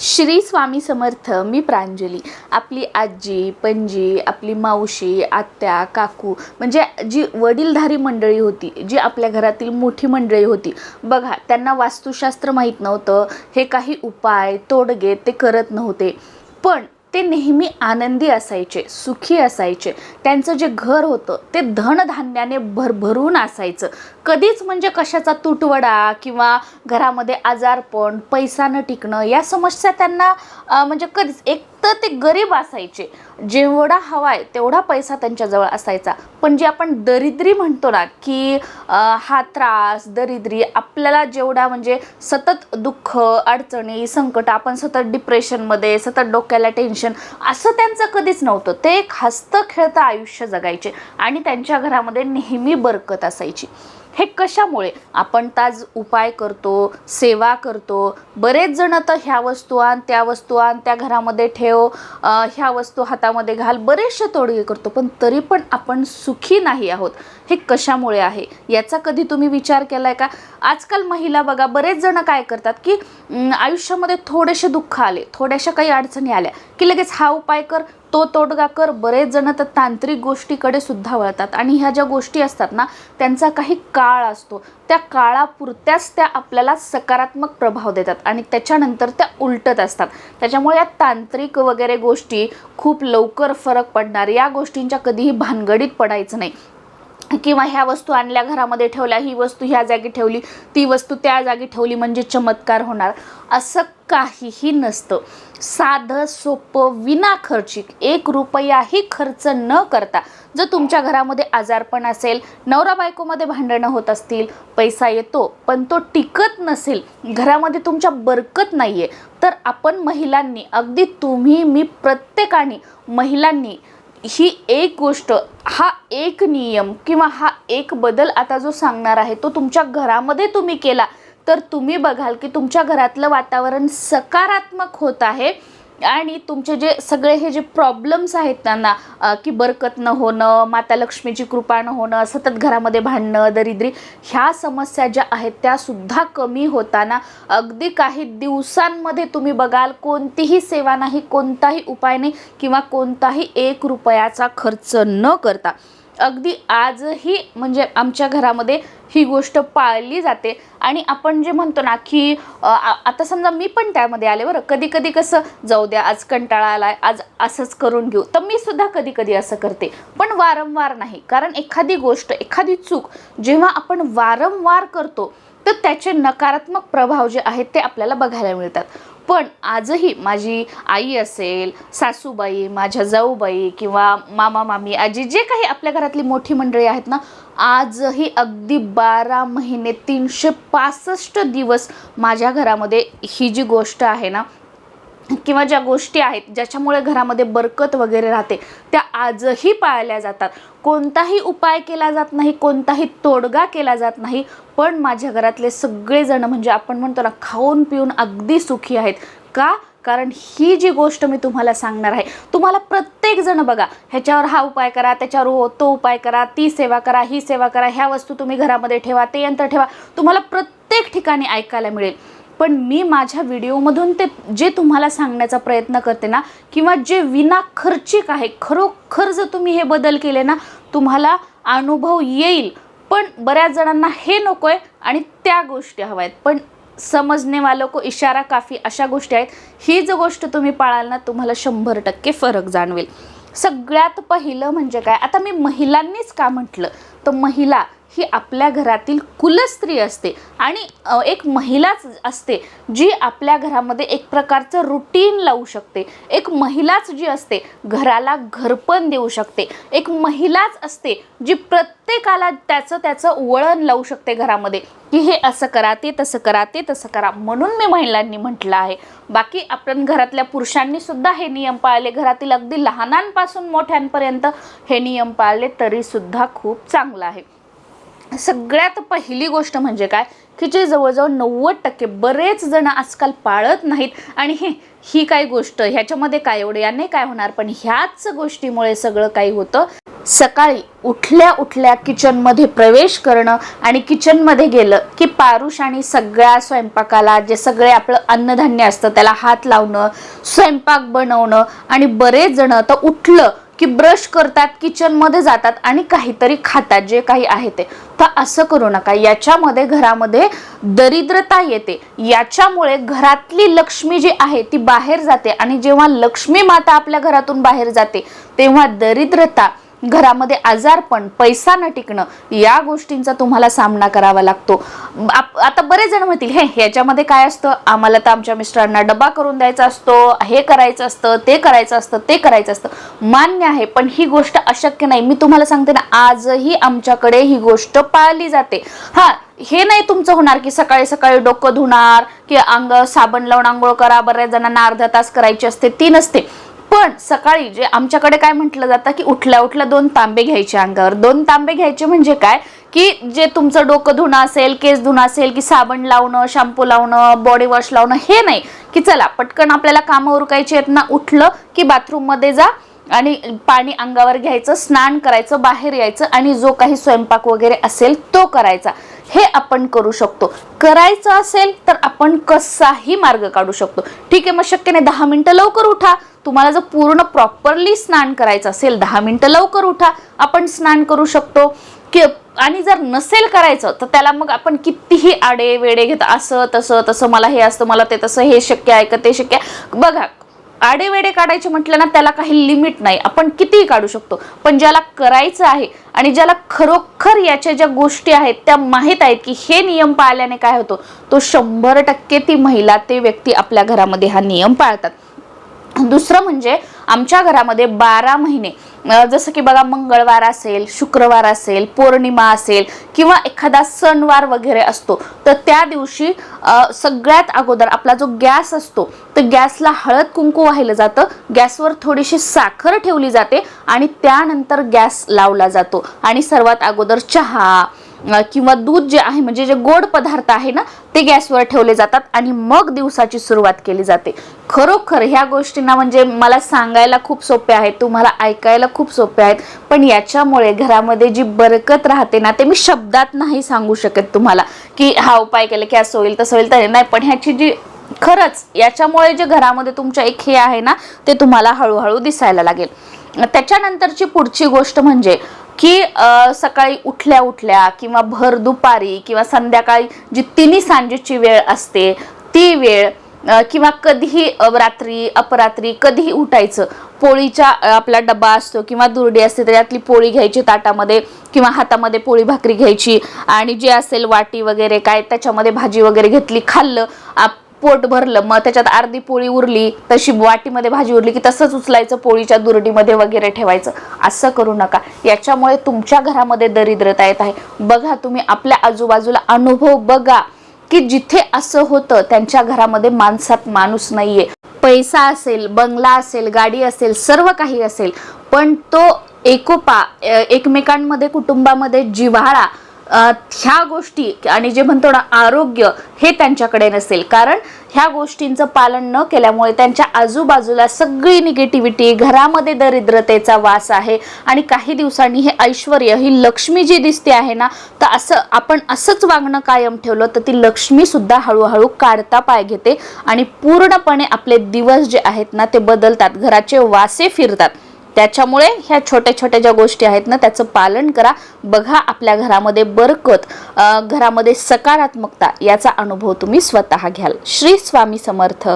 श्री स्वामी समर्थ मी प्रांजली. आपली आजी पणजी आपली मावशी आत्या काकू म्हणजे जी वडीलधारी मंडळी होती जी आपल्या घरातील मोठी मंडळी होती. बघा त्यांना वास्तुशास्त्र माहीत नव्हतं हे काही उपाय तोडगे ते करत नव्हते. पण ते नेहमी आनंदी असायचे सुखी असायचे. त्यांचं जे घर होतं ते धनधान्याने भरभरून असायचं. कधीच म्हणजे कशाचा तुटवडा किंवा घरामध्ये आजारपण पैसा न टिकणं या समस्या त्यांना म्हणजे कधीच एक तर ते गरीब असायचे. जेवढा हवा आहे तेवढा पैसा त्यांच्याजवळ असायचा. पण जे आपण दरिद्री म्हणतो ना की हा त्रास दरिद्री आपल्याला जेवढा म्हणजे सतत दुःख अडचणी संकट आपण सतत डिप्रेशनमध्ये सतत डोक्याला टेन्शन असं त्यांचं कधीच नव्हतं. ते एक हसतं खेळतं आयुष्य जगायचे आणि त्यांच्या घरामध्ये नेहमी बरकत असायची. हे कशामुळे? आपण ताज उपाय करतो सेवा करतो. बरेच जण तर ह्या वस्तू आण त्या वस्तू आण त्या घरामध्ये ठेव ह्या वस्तू हातामध्ये घाल बरेचसे तोडगे करतो. पण तरी पण आपण सुखी नाही आहोत. हे कशामुळे आहे? याचा कधी तुम्ही विचार केला आहे का? आजकाल महिला बघा बरेच जण काय करतात की आयुष्यामध्ये थोडेसे दुःख आले थोड्याशा काही अडचणी आल्या की लगेच हा उपाय कर तो तोडगा कर बरेच जण तर तांत्रिक गोष्टीकडे सुद्धा वळतात. आणि ह्या ज्या गोष्टी असतात ना त्यांचा काही काळ असतो. त्या काळापुरत्याच त्या आपल्याला सकारात्मक प्रभाव देतात आणि त्याच्यानंतर त्या उलटत असतात. त्याच्यामुळे या तांत्रिक वगैरे गोष्टी खूप लवकर फरक पडणार. या गोष्टींच्या कधीही भानगडीत पडायचं नाही. किंवा ह्या वस्तू आणल्या घरामध्ये ठेवल्या ही वस्तू ह्या जागी ठेवली ती वस्तू त्या जागी ठेवली म्हणजे चमत्कार होणार. असं काहीही नसतं. साधं सोपं विना खर्चिक एक रुपयाही खर्च न करता जर तुमच्या घरामध्ये आजारपण असेल नवरा बायकोमध्ये भांडणं होत असतील पैसा येतो पण तो टिकत नसेल घरामध्ये तुमच्या बरकत नाही आहे तर आपण महिलांनी अगदी तुम्ही मी प्रत्येकाने महिलांनी ही एक गोष्ट हा एक नियम किंवा हा एक बदल आता जो सांगणार आहे तो तुमच्या घरामध्ये तुम्ही केला तर तुम्ही बघाल की तुमच्या घरातलं वातावरण सकारात्मक होत आहे. आणि तुमचे जे सगळे हे जे प्रॉब्लेम्स आहेत त्यांना की बरकत न होणं माता लक्ष्मीची कृपा न होणं सतत घरामध्ये भांडणं दरिद्री ह्या समस्या ज्या आहेत त्यासुद्धा कमी होताना अगदी काही दिवसांमध्ये तुम्ही बघाल कोणतीही सेवा नाही कोणताही उपाय नाही किंवा कोणताही एक रुपयाचा खर्च न करता. अगदी आजही म्हणजे आमच्या घरामध्ये ही गोष्ट पाळली जाते. आणि आपण जे म्हणतो ना की आता समजा मी पण त्यामध्ये आले बरं. कधी कधी कसं जाऊ द्या आज कंटाळा आलाय आज असंच करून घेऊ. तर मी सुद्धा कधी कधी असं करते. पण वारंवार नाही. कारण एखादी गोष्ट एखादी चूक जेव्हा आपण वारंवार करतो तर त्याचे नकारात्मक प्रभाव जे आहेत ते आपल्याला बघायला मिळतात. पण आजही माझी आई असेल सासूबाई माझ्या जाऊबाई किंवा मामा मामी आजी जे काही आपल्या घरातली मोठी मंडळी आहेत ना आजही अगदी बारा महिने तीनशे पासष्ट दिवस माझ्या घरामध्ये ही जी गोष्ट आहे ना किंवा ज्या गोष्टी आहेत ज्याच्यामुळे घरामध्ये बरकत वगैरे राहते त्या आजही पाळल्या जातात. कोणताही उपाय केला जात नाही कोणताही तोडगा केला जात नाही पण माझ्या घरातले सगळेजण म्हणजे आपण म्हणतो ना खाऊन पिऊन अगदी सुखी आहेत. का? कारण ही जी गोष्ट मी तुम्हाला सांगणार आहे तुम्हाला प्रत्येक जण बघा ह्याच्यावर हा उपाय करा त्याच्यावर तो उपाय करा ती सेवा करा ही सेवा करा ह्या वस्तू तुम्ही घरामध्ये ठेवा ते यंत्र ठेवा तुम्हाला प्रत्येक ठिकाणी ऐकायला मिळेल. पण मी माझ्या व्हिडिओमधून ते जे तुम्हाला सांगण्याचा प्रयत्न करते ना किंवा जे विना खर्चिक आहे खरोखर जर तुम्ही हे बदल केले ना तुम्हाला अनुभव येईल. पण बऱ्याच जणांना हे नको आहे आणि त्या गोष्टी हव्या आहेत पण समजणेवालो को इशारा काफी अशा गोष्टी आहेत. ही जर गोष्ट तुम्ही पाळाल ना तुम्हाला शंभर टक्के फरक जाणवेल. सगळ्यात पहिलं म्हणजे काय? आता मी महिलांनीच का म्हटलं? तर महिला ही आपल्या घरातील कुलस्त्री असते आणि एक महिलाच असते जी आपल्या घरामध्ये एक प्रकारचं रुटीन लावू शकते. एक महिलाच जी असते घराला घरपण देऊ शकते. एक महिलाच असते जी प्रत्येकाला त्याचं त्याचं वळण लावू शकते घरामध्ये की हे असं करा ते तसं करा ते तसं करा. म्हणून मी महिलांनी म्हटलं आहे. बाकी आपण घरातल्या पुरुषांनी सुद्धा हे नियम पाळले. घरातील अगदी लहानांपासून मोठ्यांपर्यंत हे नियम पाळले तरीसुद्धा खूप चांगलं आहे. सगळ्यात पहिली गोष्ट म्हणजे काय? की जे जवळजवळ नव्वद टक्के बरेच जण आजकाल पाळत नाहीत. आणि हे ही काय गोष्ट? ह्याच्यामध्ये काय एवढं? याने काय होणार? पण ह्याच गोष्टीमुळे सगळं काही होतं. सकाळी उठल्या उठल्या किचनमध्ये प्रवेश करणं आणि किचनमध्ये गेलं की पारुष आणि सगळ्या स्वयंपाकाला जे सगळे आपलं अन्नधान्य असतं त्याला हात लावणं स्वयंपाक बनवणं आणि बरेच जण तर उठलं की ब्रश करतात किचनमध्ये जातात आणि काहीतरी खातात जे काही आहे ते. तर असं करू नका. याच्यामध्ये घरामध्ये दरिद्रता येते. याच्यामुळे घरातली लक्ष्मी जी आहे ती बाहेर जाते. आणि जेव्हा लक्ष्मी माता आपल्या घरातून बाहेर जाते तेव्हा दरिद्रता घरामध्ये आजारपण पैसा न टिकणं या गोष्टींचा तुम्हाला सामना करावा लागतो. आप- आता बरेच जण म्हणतील हे ह्याच्यामध्ये काय असतं? आम्हाला तर आमच्या मिस्टरांना डबा करून द्यायचा असतो हे करायचं असतं ते करायचं असतं ते करायचं असतं. मान्य आहे पण ही गोष्ट अशक्य नाही. मी तुम्हाला सांगते ना आजही आमच्याकडे ही गोष्ट पाळली जाते. हा हे नाही तुमचं होणार की सकाळी सकाळी डोकं धुणार की अंग साबण लावून आंघोळ करा बऱ्याच जणांना अर्धा तास करायची असते ती नसते. पण सकाळी जे आमच्याकडे काय म्हटलं जातं की उठल्या उठल्या दोन तांबे घ्यायचे अंगावर. दोन तांबे घ्यायचे म्हणजे काय? की जे तुमचं डोकं धुणं असेल केस धुणं असेल की साबण लावणं शॅम्पू लावणं बॉडी वॉश लावणं हे नाही. की चला पटकन आपल्याला कामं उरकायची आहेत ना उठलं की बाथरूममध्ये जा आणि पाणी अंगावर घ्यायचं स्नान करायचं बाहेर यायचं आणि जो काही स्वयंपाक वगैरे असेल तो करायचा. हे आपण करू शकतो. करायचं असेल तर आपण कसाही मार्ग काढू शकतो. ठीक आहे मग शक्य नाही दहा मिनटं लवकर उठा. तुम्हाला जर पूर्ण प्रॉपरली स्नान करायचं असेल दहा मिनटं लवकर उठा. आपण स्नान करू शकतो. की आणि जर नसेल करायचं तर त्याला मग आपण कितीही आडे वेडे घेत असं तसं तसं मला हे असतं मला ते तसं हे शक्य आहे का ते शक्य आहे. बघा आडेवेडे काढायचे म्हटलं ना त्याला काही लिमिट नाही. आपण कितीही काढू शकतो. पण ज्याला करायचं आहे आणि ज्याला खरोखर याच्या ज्या गोष्टी आहेत त्या माहीत आहेत की हे नियम पाळल्याने काय होतो तो शंभर टक्के ती महिला ते व्यक्ती आपल्या घरामध्ये हा नियम पाळतात. दुसरं म्हणजे आमच्या घरामध्ये बारा महिने जसं की बघा मंगळवार असेल शुक्रवार असेल पौर्णिमा असेल किंवा एखादा सणवार वगैरे असतो तर त्या दिवशी सगळ्यात अगोदर आपला जो गॅस असतो तर गॅसला हळद कुंकू वाहिलं जातं गॅसवर थोडीशी साखर ठेवली जाते आणि त्यानंतर गॅस लावला जातो. आणि सर्वात अगोदर चहा किंवा दूध जे आहे म्हणजे जे गोड पदार्थ आहे ना ते गॅसवर ठेवले जातात आणि मग दिवसाची सुरुवात केली जाते. खरोखर ह्या गोष्टींना म्हणजे मला सांगायला खूप सोपे आहेत तुम्हाला ऐकायला खूप सोपे आहेत पण याच्यामुळे घरामध्ये जी बरकत राहते ना ते मी शब्दात नाही सांगू शकत तुम्हाला की हा उपाय केला की असं होईल तसं होईल तर नाही पण ह्याची जी खरंच याच्यामुळे जे घरामध्ये तुमच्या एक हे आहे ना ते तुम्हाला हळूहळू दिसायला लागेल. त्याच्यानंतरची पुढची गोष्ट म्हणजे की सकाळी उठल्या उठल्या किंवा भर दुपारी किंवा संध्याकाळी जी तिन्ही सांजेची वेळ असते ती वेळ किंवा कधीही रात्री अपरात्री कधीही उठायचं पोळीचा आपला डबा असतो किंवा दुर्डी असते त्याच्यातली पोळी घ्यायची ताटामध्ये किंवा हातामध्ये पोळी भाकरी घ्यायची आणि जे असेल वाटी वगैरे काय त्याच्यामध्ये भाजी वगैरे घेतली खाल्लं आप- पोट भरलं मग त्याच्यात अर्धी पोळी उरली तशी वाटीमध्ये भाजी उरली की तसंच उचलायचं पोळीच्या दुरडीमध्ये वगैरे ठेवायचं. असं करू नका. याच्यामुळे तुमच्या घरामध्ये दरिद्रता येत आहे. बघा तुम्ही आपल्या आजूबाजूला अनुभव बघा की जिथे असं होतं त्यांच्या घरामध्ये माणसात माणूस नाहीये. पैसा असेल बंगला असेल गाडी असेल सर्व काही असेल पण तो एकोपा एकमेकांमध्ये कुटुंबामध्ये जिव्हाळा ह्या गोष्टी आणि जे म्हणतो ना आरोग्य हे त्यांच्याकडे नसेल. कारण ह्या गोष्टींचं पालन न केल्यामुळे त्यांच्या आजूबाजूला सगळी निगेटिव्हिटी घरामध्ये दरिद्रतेचा वास आहे आणि काही दिवसांनी हे ऐश्वर ही लक्ष्मी जी दिसते आहे ना तर असं आपण असंच वागणं कायम ठेवलं तर ती लक्ष्मीसुद्धा हळूहळू काढता पाय घेते आणि पूर्णपणे आपले दिवस जे आहेत ना ते बदलतात. घराचे वासे फिरतात. त्याच्यामुळे ह्या छोट्या छोट्या ज्या गोष्टी आहेत ना त्याचं पालन करा. बघा आपल्या घरामध्ये बरकत घरामध्ये सकारात्मकता याचा अनुभव तुम्ही स्वतः घ्याल. श्री स्वामी समर्थ.